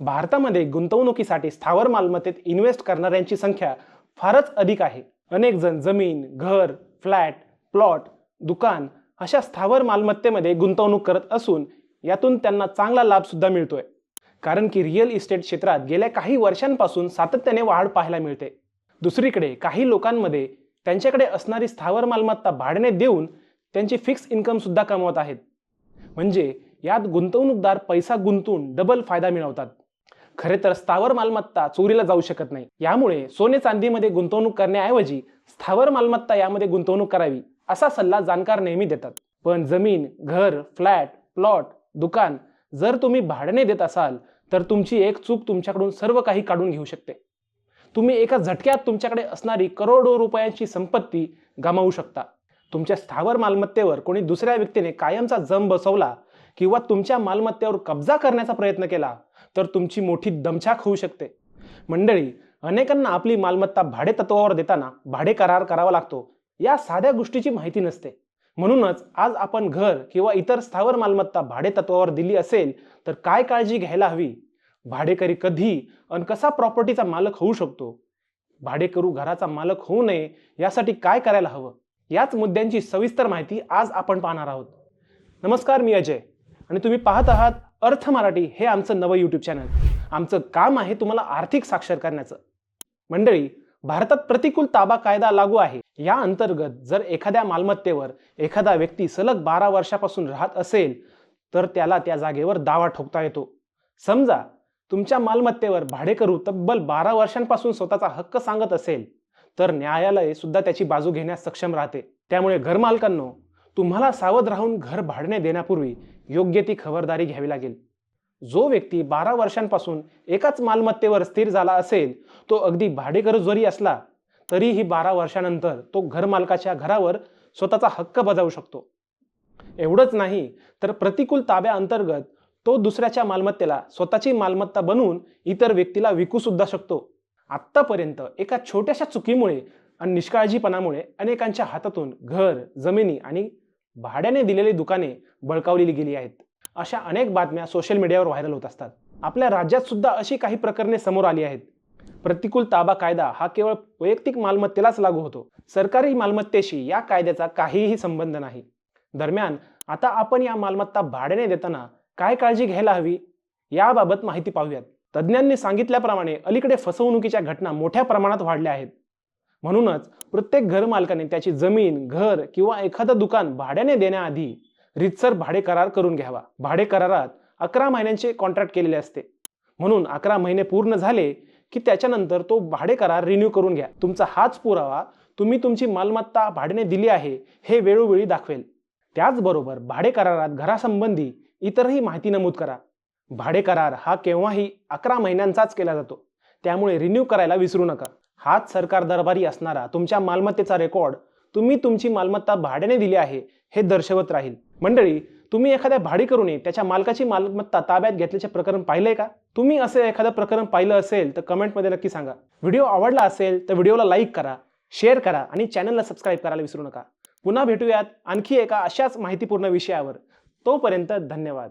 भारतामध्ये गुंतवणुकीसाठी स्थावर मालमत्तेत इन्व्हेस्ट करणाऱ्यांची संख्या फारच अधिक आहे. अनेक जण जमीन घर फ्लॅट प्लॉट दुकान अशा स्थावर मालमत्तेमध्ये गुंतवणूक करत असून यातून त्यांना चांगला लाभसुद्धा मिळतोय. कारण की रिअल इस्टेट क्षेत्रात गेल्या काही वर्षांपासून सातत्याने वाढ पाहायला मिळते. दुसरीकडे काही लोकांमध्ये त्यांच्याकडे असणारी स्थावर मालमत्ता भाड्याने देऊन त्यांची फिक्स इन्कमसुद्धा कमवत आहेत. म्हणजे यात गुंतवणूकदार पैसा गुंतवून डबल फायदा मिळवतात. खरे तर स्थावर मालमत्ता चोरीला जाऊ शकत नाही. यामुळे सोने चांदीमध्ये गुंतवणूक करण्याऐवजी स्थावर मालमत्ता यामध्ये गुंतवणूक करावी असा सल्ला जाणकार नेहमी देतात. पण जमीन घर फ्लॅट प्लॉट दुकान जर तुम्ही भाड्याने देत असाल तर तुमची एक चूक तुमच्याकडून सर्व काही काढून घेऊ शकते. तुम्ही एका झटक्यात तुमच्याकडे असणारी करोडो रुपयांची संपत्ती गमावू शकता. तुमच्या स्थावर मालमत्तेवर कोणी दुसऱ्या व्यक्तीने कायमचा जम बसवला किंवा तुमच्या मालमत्तेवर कब्जा करण्याचा प्रयत्न केला तर तुमची मोठी दमछाक होऊ शकते. मंडळी अनेकांना आपली मालमत्ता भाडे तत्वावर देताना भाडे करार करावा लागतो. या साध्या गोष्टीची माहिती नसते. म्हणूनच आज आपण घर किंवा इतर स्थावर मालमत्ता भाडे तत्वावर दिली असेल तर काय काळजी घ्यायला हवी? भाडेकरी कधी आणि कसा प्रॉपर्टीचा मालक होऊ शकतो? भाडेकरू घराचा मालक होऊ नये यासाठी काय करायला हवं? याच मुद्द्यांची सविस्तर माहिती आज आपण पाहणार आहोत. नमस्कार मी अजय. आणि तुम्ही पाहत आहात अर्थ मराठी हे आमचं नवं यूट्यूब चॅनल आमचं काम आहे तुम्हाला आर्थिक साक्षर करण्याचं. मंडळी भारतात प्रतिकूल ताबा कायदा लागू आहे. या अंतर्गत जर एखाद्या मालमत्तेवर एखादा व्यक्ती सलग बारा वर्षापासून राहत असेल तर त्याला त्या जागेवर दावा ठोकता येतो. समजा तुमच्या मालमत्तेवर भाडेकरू तब्बल बारा वर्षांपासून स्वतःचा हक्क सांगत असेल तर न्यायालय सुद्धा त्याची बाजू घेण्यास सक्षम राहते. त्यामुळे घरमालकांनो तुम्हाला सावध राहून घर भाडणे देण्यापूर्वी योग्य ती खबरदारी घ्यावी लागेल. जो व्यक्ती बारा वर्षांपासून एकाच मालमत्तेवर स्थिर झाला असेल तो अगदी भाडेकरू जरी असला तरीही बारा वर्षानंतर तो घरमालकाच्या घरावर स्वतःचा हक्क बजावू शकतो. एवढंच नाही तर प्रतिकूल ताब्याअंतर्गत तो दुसऱ्याच्या मालमत्तेला स्वतःची मालमत्ता बनवून इतर व्यक्तीला विकू सुद्धा शकतो. आत्तापर्यंत एका छोट्याशा चुकीमुळे आणि निष्काळजीपणामुळे अनेकांच्या हातातून घर जमिनी आणि भाड्याने दिलेली दुकाने बळकावलेली गेली आहेत. अशा अनेक बातम्या सोशल मीडियावर व्हायरल होत असतात. आपल्या राज्यात सुद्धा अशी काही प्रकरणे समोर आली आहेत. प्रतिकूल ताबा कायदा हा केवळ वैयक्तिक मालमत्तेलाच लागू होतो. सरकारी मालमत्तेशी या कायद्याचा काहीही संबंध नाही. दरम्यान आता आपण या मालमत्ता भाड्याने देताना काय काळजी घ्यायला हवी? याबाबत माहिती पाहूयात. तज्ज्ञांनी सांगितल्याप्रमाणे अलीकडे फसवणुकीच्या घटना मोठ्या प्रमाणात वाढल्या आहेत. म्हणूनच प्रत्येक घरमालकाने त्याची जमीन घर किंवा एखादं दुकान भाड्याने देण्याआधी रितसर भाडे करार करून घ्यावा. भाडे करारात अकरा महिन्यांचे कॉन्ट्रॅक्ट केलेले असते. म्हणून अकरा महिने पूर्ण झाले की त्याच्यानंतर तो भाडे करार रिन्यू करून घ्या. तुमचा हाच पुरावा तुम्ही तुमची मालमत्ता भाड्याने दिली आहे हे वेळोवेळी दाखवेल. त्याचबरोबर भाडे करारात घरासंबंधी इतरही माहिती नमूद करा. भाडे करार हा केव्हाही अकरा महिन्यांचाच केला जातो. त्यामुळे रिन्यू करायला विसरू नका. हाच सरकार दरबारी असणारा तुमच्या मालमत्तेचा रेकॉर्ड तुम्ही तुमची मालमत्ता भाड्याने दिली आहे हे दर्शवत राहील. मंडळी तुम्ही एखाद्या भाडीकरूने त्याच्या मालकाची मालमत्ता ताब्यात घेतल्याचे प्रकरण पाहिले का? तुम्ही असे एखादं प्रकरण पाहिलं असेल तर कमेंटमध्ये नक्की सांगा. व्हिडिओ आवडला असेल तर व्हिडिओला लाईक करा शेअर करा आणि चॅनलला सबस्क्राईब करायला विसरू नका. पुन्हा भेटूयात आणखी एका अशाच माहितीपूर्ण विषयावर. तोपर्यंत धन्यवाद.